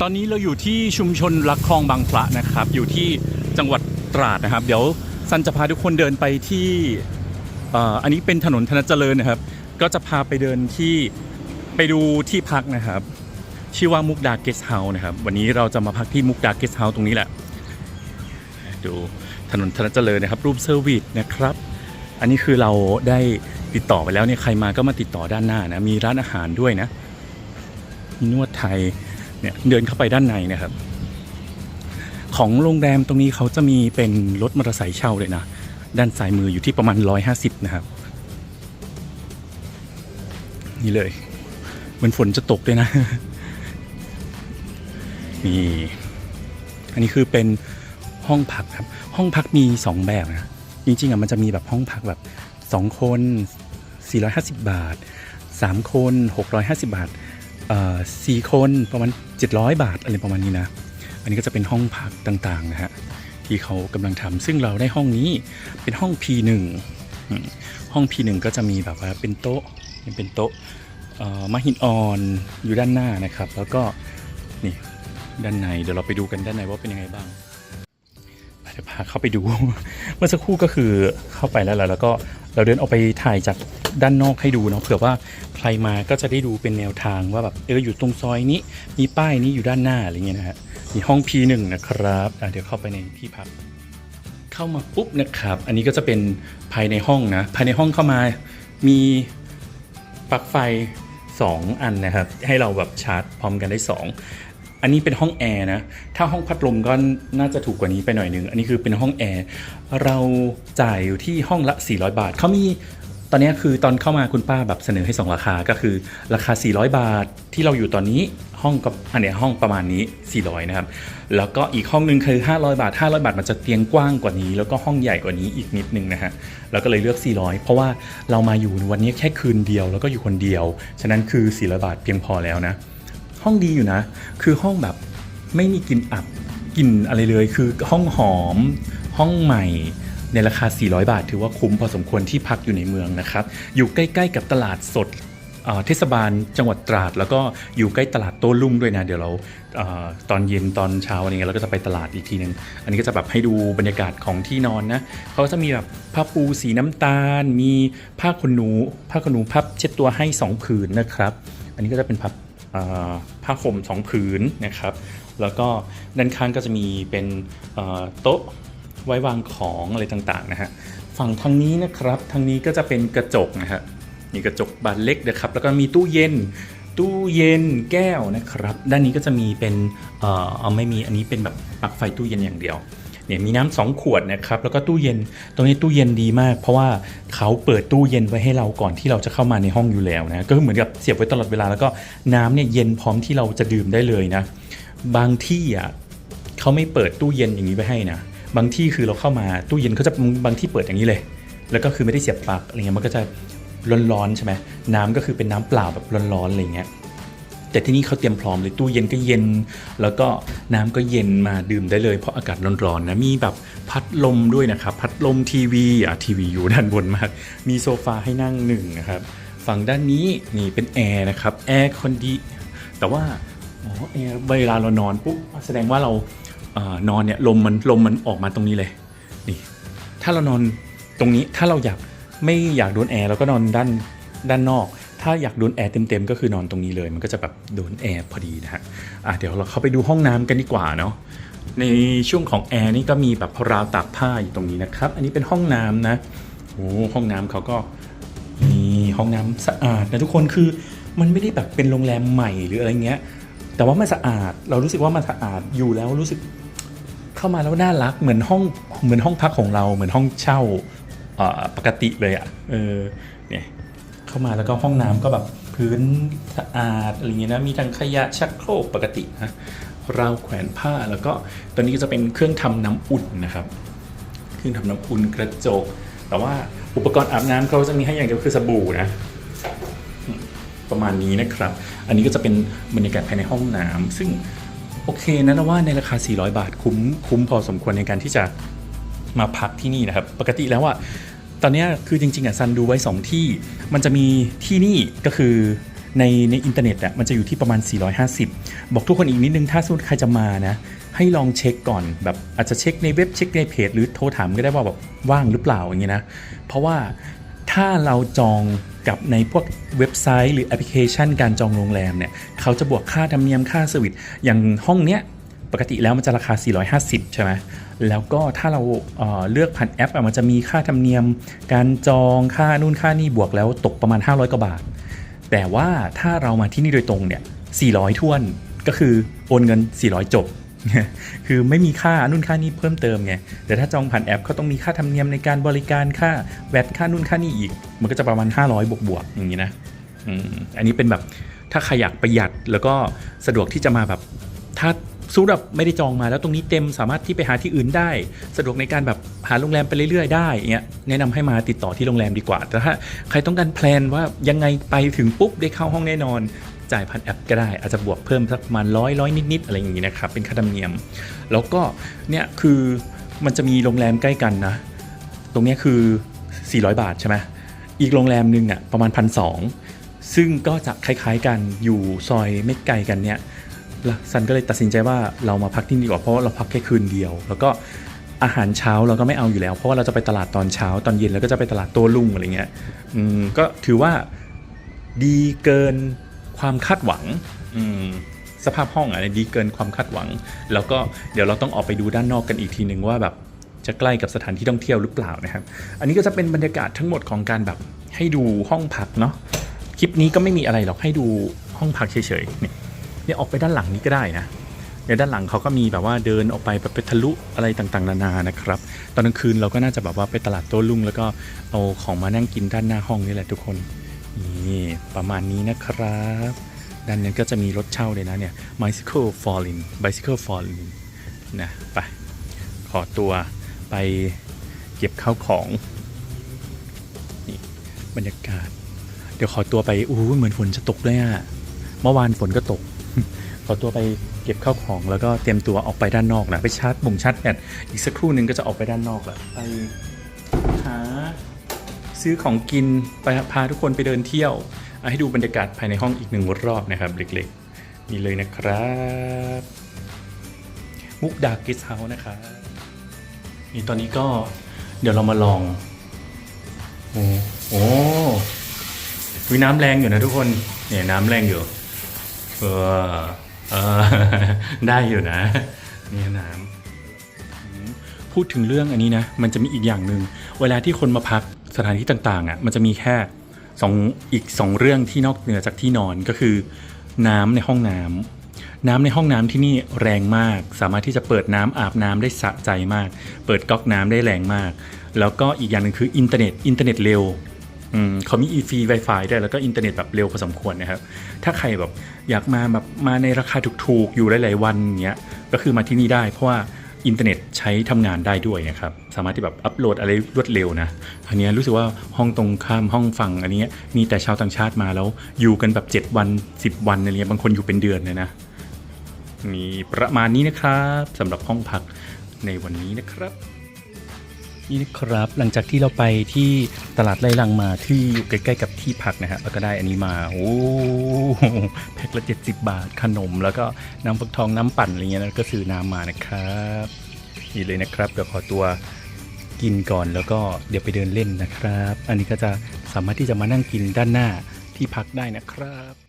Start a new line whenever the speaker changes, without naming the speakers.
ตอนนี้เราอยู่ที่ชุมชนรักคลองบางพระนะครับ อยู่ที่จังหวัดตราดนะครับ เดี๋ยวซันจะพาทุกคนเดินไปที่อันนี้เป็นถนนธนเจริญนะครับ ก็จะพาไปเดินที่ไปดูที่พักนะครับ ชื่อว่ามุกดาเกสเฮาส์นะครับ วันนี้เราจะมาพักที่มุกดาเกสเฮาส์ตรงนี้แหละ ดูถนนธนเจริญนะครับ รูปเซอร์วิสนะครับ อันนี้คือเราได้ติดต่อไปแล้วเนี่ยใครมาก็มาติดต่อด้านหน้านะ มีร้านอาหารด้วยนะมีนวดไทย เนี่ยเดินเข้าไปด้านในนะครับ ของโรงแรมตรงนี้เขาจะมีเป็นรถมอเตอร์ไซค์เช่าเลยนะ ด้านซ้ายมืออยู่ที่ประมาณ 150 นะครับ นี่เลยเหมือนฝนจะตกด้วยนะนี่อันนี้คือเป็นห้องพักครับ ห้องพักมี 2 แบบนะ จริงๆอะมันจะมีแบบห้องพักแบบ 2 คน 450 บาท 3 คน 650 บาท สี่คนประมาณ 700 บาทอะไรประมาณนี้นะ อันนี้ก็จะเป็นห้องพักต่างๆนะฮะที่เขากำลังทำซึ่งเราได้ห้องนี้เป็นห้อง P1 ห้อง P1 ก็จะมีแบบว่าเป็นโต๊ะเป็นโต๊ะมหินอ่อนอยู่ด้านหน้านะครับ แล้วก็นี่ด้านในเดี๋ยวเราไปดูกันด้านในว่าเป็นยังไงบ้างเดี๋ยวพาเข้าไปดู เมื่อสักครู่ก็คือเข้าไปแล้วแหละแล้วก็เราเดินออกไปถ่ายจาก ด้านนอกให้ดูเนาะเผื่อว่าใครมาก็จะได้ดูเป็นแนวทางว่าแบบเอออยู่ตรงซอยนี้ มีป้ายนี้อยู่ด้านหน้าอะไรเงี้ยนะฮะมีห้อง P1 นะครับอะเดี๋ยวเข้าไปในที่พักเข้ามาปุ๊บนะครับ อันนี้ก็จะเป็นภายในห้องนะภายในห้องเข้ามามีปลั๊กไฟ 2 อันนะครับ ให้เราแบบชาร์จพร้อมกันได้2อันนี้เป็นห้องแอร์นะ ถ้าห้องพัดลมก็น่าจะถูกกว่านี้ไปหน่อยนึง อันนี้คือเป็นห้องแอร์ เราจ่ายอยู่ที่ห้องละ 400 บาท เขามี อนนี้คือตอนเข้ามาคุณป้าแบบเสนอให้ 2 ราคาก็คือราคา 400 บาทที่เราอยู่ตอนนี้ห้องกับอันเนี้ยห้องประมาณนี้ 400 นะครับ แล้วก็อีกห้องนึงคือ 500 บาท 500 บาทมันจะเตียงกว้างกว่านี้ แล้วก็ห้องใหญ่กว่านี้อีกนิดนึงนะฮะแล้วก็เลยเลือก 400 เพราะว่าเรามาอยู่วันนี้แค่คืนเดียวแล้วก็อยู่คนเดียว ฉะนั้นคือ 400 บาทเพียงพอแล้วนะ ห้องดีอยู่นะ คือห้องแบบไม่มีกลิ่นอับกลิ่นอะไรเลย คือห้องหอม ห้องใหม่ ในราคา 400 บาท ถือว่าคุ้มพอสมควรที่พักอยู่ในเมืองนะครับ อยู่ใกล้ ๆ กับตลาดสดเทศบาลจังหวัดตราด แล้วก็อยู่ใกล้ตลาดโต้รุ่งด้วยนะ เดี๋ยวเราอตอนเย็นตอนเช้าอะไรเงี้ยเราก็จะไปตลาดอีกทีหนึง อันนี้ก็จะแบบให้ดูบรรยากาศของที่นอนนะเขาจะมีแบบผ้าปูสีน้ำตาล มีผ้าขนหนูผ้าขนหนูพับเช็ดตัวให้ 2 ผืนนะครับ อันนี้ก็จะเป็นพับอ่าผ้าห่มสองผืนนะครับ แล้วก็ด้านข้างก็จะมีเป็นโต๊ะ ไว้วางของอะไรต่างๆนะฮะฝั่งทางนี้นะครับทางนี้ก็จะเป็นกระจกนะฮะมีกระจกบานเล็กนะครับ แล้วก็มีตู้เย็น ตู้เย็นแก้วนะครับ ด้านนี้ก็จะมีเป็นเอ่อเอาไม่มีอันนี้เป็นแบบปลั๊กไฟตู้เย็นอย่างเดียวเนี่ยมีน้ำสองขวดนะครับแล้วก็ตู้เย็นตรงนี้ตู้เย็นดีมาก เพราะว่าเขาเปิดตู้เย็นไว้ให้เราก่อนที่เราจะเข้ามาในห้องอยู่แล้วนะก็เหมือนกับเสียบไว้ตลอดเวลาแล้วก็น้ำเนี่ยเย็นพร้อมที่เราจะดื่มได้เลยนะ บางที่อะเขาไม่เปิดตู้เย็นอย่างนี้ไว้ให้นะ บางที่คือเราเข้ามาตู้เย็นเขาจะบางที่เปิดอย่างนี้เลย แล้วก็คือไม่ได้เสียบปลั๊กอะไรเงี้ยมันก็จะร้อนๆใช่ไหมน้ำก็คือเป็นน้ำเปล่าแบบร้อนๆอะไรเงี้ยแต่ที่นี่เขาเตรียมพร้อมเลยตู้เย็นก็เย็น แล้วก็น้ำก็เย็นมาดื่มได้เลยเพราะอากาศร้อนๆนะมีแบบพัดลมด้วยนะครับพัดลมทีวีอะทีวีอยู่ด้านบนมาก มีโซฟาให้นั่งหนึ่งนะครับฝั่งด้านนี้นี่เป็นแอร์นะครับแอร์คอนดีแต่ว่าอ๋อแอร์เวลาเรานอนปุ๊บแสดงว่าเรา อนอนเนี่ยลมมันลมมันออกมาตรงนี้เลยนี่ถ้าเรานอนตรงนี้ถ้าเราอยากไม่อยากโดนแอร์เราก็นอนด้านด้านนอก ถ้าอยากโดนแอร์เต็มๆก็คือนอนตรงนี้เลย มันก็จะแบบโดนแอร์พอดีนะฮะอะเดี๋ยวเราเข้าไปดูห้องน้ำกันดีกว่าเนาะในช่วงของแอร์นี่ก็มีแบบราวตากผ้าอยู่ตรงนี้นะครับ อันนี้เป็นห้องน้ำนะโอ้ห้องน้ำเขาก็มีห้องน้ำสะอาดนะทุกคนคือมันไม่ได้แบบเป็นโรงแรมใหม่หรืออะไรเงี้ยแต่ว่ามันสะอาดเรารู้สึกว่ามันสะอาดอยู่แล้วรู้สึก เข้ามาแล้วน่ารักเหมือนห้องเหมือนห้องพักของเราเหมือนห้องเช่าปกติเลยอะ่ะเออเนี่ยเข้ามาแล้วก็ห้องน้ำก็แบบพื้นสะอาดอะไรเงี้ยนะมีทั้งขยะชักโครกปกตินะราวแขวนผ้าแล้วก็ตัวนี้ก็จะเป็นเครื่องทำน้ำอุ่นนะครับ เครื่องทำน้ำอุ่นกระจก แต่ว่าอุปกรณ์อาบน้ำเขาจะมีให้อย่างเดียวคือสบู่นะประมาณนี้นะครับ อันนี้ก็จะเป็นบรรยากาศภายในห้องน้ำซึ่ง โอเคนะนะว่าในราคา 400 บาทคุ้มคุ้มพอสมควรในการที่จะมาพักที่นี่นะครับ ปกติแล้วอะตอนนี้คือจริงๆอะซันดูไว้ 2 ที่ มันจะมีที่นี่ก็คือในในอินเทอร์เน็ตอะมันจะอยู่ที่ประมาณ 450 บอกทุกคนอีกนิดนึงถ้าสมมติใครจะมานะ ให้ลองเช็คก่อนแบบอาจจะเช็คในเว็บเช็คในเพจ หรือโทรถามก็ได้ว่าแบบว่างหรือเปล่าอย่างเงี้ยนะเพราะว่า ถ้าเราจองกับในพวกเว็บไซต์หรือแอปพลิเคชันการจองโรงแรมเนี่ยเขาจะบวกค่าธรรมเนียมค่าเซอร์วิสอย่างห้องเนี้ยปกติแล้วมันจะราคา 450 ใช่ไหมแล้วก็ถ้าเราเเลือกผ่านแอปมันจะมีค่าธรรมเนียม การจองค่านู่นค่านี่บวกแล้วตกประมาณ 500 กว่าบาท แต่ว่าถ้าเรามาที่นี่โดยตรงเนี่ย 400ท้วนก็คือโอนเงิน 400 จบ คือไม่มีค่านู่นค่านี่เพิ่มเติมไง แต่ถ้าจองผ่านแอปเขาต้องมีค่าธรรมเนียมในการบริการค่าแวดค่านู่นค่านี่อีก มันก็จะประมาณ 500 บวกบวกๆอย่างนี้นะอันนี้เป็นแบบถ้าใครอยากประหยัดแล้วก็สะดวกที่จะมาแบบ ถ้าสู้แบบไม่ได้จองมาแล้วตรงนี้เต็มสามารถที่ไปหาที่อื่นได้ สะดวกในการแบบหาโรงแรมไปเรื่อยๆได้เงี้ยแนะนำให้มาติดต่อที่โรงแรมดีกว่า แต่ถ้าใครต้องการแพลนว่ายังไงไปถึงปุ๊บได้เข้าห้องแน่นอน จ่ายผ่านแอปก็ได้ อาจจะบวกเพิ่มสักประมาณร้อยร้อยนิดๆอะไรอย่างงี้นะครับ เป็นค่าธรรมเนียม แล้วก็เนี่ยคือมันจะมีโรงแรมใกล้กันนะ ตรงเนี้ยคือ 400 บาทใช่ไหมอีกโรงแรมหนึ่งอะประมาณพันสซึ่งก็จะคล้ายๆกันอยู่ซอยไม่ไกลกันเนี่ยซันก็เลยตัดสินใจว่าเรามาพักที่นี่ดีกว่าเพราะว่าเราพักแค่คืนเดียว แล้วก็อาหารเช้าเราก็ไม่เอาอยู่แล้ว เพราะว่าเราจะไปตลาดตอนเช้าตอนเย็นแล้วก็จะไปตลาดโต้รุ่งอะไรเงี้ยอืมก็ถือว่าดีเกิน ความคาดหวังสภาพห้องอะดีเกินความคาดหวัง แล้วก็เดี๋ยวเราต้องออกไปดูด้านนอกกันอีกทีหนึ่งว่าแบบจะใกล้กับสถานที่ท่องเที่ยวหรือเปล่านะครับ อันนี้ก็จะเป็นบรรยากาศทั้งหมดของการแบบให้ดูห้องพักเนาะ คลิปนี้ก็ไม่มีอะไรหรอกให้ดูห้องพักเฉยๆ เนี่ยเนี่ยออกไปด้านหลังนี้ก็ได้นะในด้านหลังเขาก็มีแบบว่าเดินออกไปแบบไปทะลุอะไรต่างๆ นานานะครับ ตอนกลางคืนเราก็น่าจะแบบว่าไปตลาดโต้รุ่งแล้วก็เอาของมานั่งกินด้านหน้าห้องนี่แหละทุกคน นี่ประมาณนี้นะครับ ด้านนั้นก็จะมีรถเช่าเลยนะเนี่ย bicycle falling bicycle falling นะไปขอตัวไปเก็บข้าวของนี่บรรยากาศ เดี๋ยวขอตัวไปอู้เหมือนฝนจะตกเลยอะเมื่อวานฝนก็ตก ขอตัวไปเก็บข้าวของแล้วก็เตรียมตัวออกไปด้านนอกนะไปชาร์จบุ่มชาร์จแบตอีกสักครู่หนึ่งก็จะออกไปด้านนอกแล้วไป ซื้อของกินไปพาทุกคนไปเดินเที่ยวเอาให้ดูบรรยากาศภายในห้องอีกหนึ่งรอบนะครับเล็กๆนี่เลยนะครับ มุกดากิสเฮาส์นะครับนี่ตอนนี้ก็เดี๋ยวเรามาลอง โอ้โหวิน้ำแรงอยู่นะทุกคน เนี่ยน้ำแรงอยู่ เออเออได้อยู่นะเนี่ยน้ำพูดถึงเรื่องอันนี้นะ มันจะมีอีกอย่างหนึ่ง เวลาที่คนมาพัก สถานที่ต่างๆอะมันจะมีแค่สองอีกสองเรื่องที่นอกเหนือจากที่นอนก็คือ น้ำในห้องน้ำน้ำในห้องน้ำที่นี่แรงมาก สามารถที่จะเปิดน้ำอาบน้ำได้สะใจมาก เปิดก๊อกน้ำได้แรงมาก แล้วก็อีกอย่างหนึ่งคืออินเทอร์เน็ตอินเทอร์เน็ตเร็วอืมเขามี e ฟ Wi-Fi ด้แล้วก็อินเทอร์เน็ตแบบเร็วพอสมควรนะครับ ถ้าใครแบบอยากมาแบบมาในราคาถูกๆ อยู่หลายๆวันเงี้ย ก็คือมาที่นี่ได้ เพราะว่า อินเทอร์เน็ตใช้ทำงานได้ด้วยนะครับ สามารถที่แบบอัปโหลดอะไรรวดเร็วนะ อันนี้รู้สึกว่าห้องตรงข้ามห้องฝั่งอันนี้มีแต่ชาวต่างชาติมาแล้วอยู่กันแบบ 7 วัน 10 วันอะไรเงี้ยบางคนอยู่เป็นเดือนเลยนะ มีประมาณนี้นะครับสำหรับห้องพักในวันนี้นะครับนี่นะครับหลังจากที่เราไปที่ตลาดไร่ลังมาที่อยู่ใกล้ๆกับ ที่พักนะฮะแล้วก็ได้อันนี้มาโอ้โหแพ็คละ 70 บาทขนม แล้วก็น้ำฟักทองน้ำปั่นอะไรเงี้ยแล้วก็ซื้อน้ำมานะครับนี่เลยนะครับเดี๋ยวขอตัวกินก่อนแล้วก็เดี๋ยวไปเดินเล่นนะครับ อันนี้ก็จะสามารถที่จะมานั่งกินด้านหน้าที่พักได้นะครับ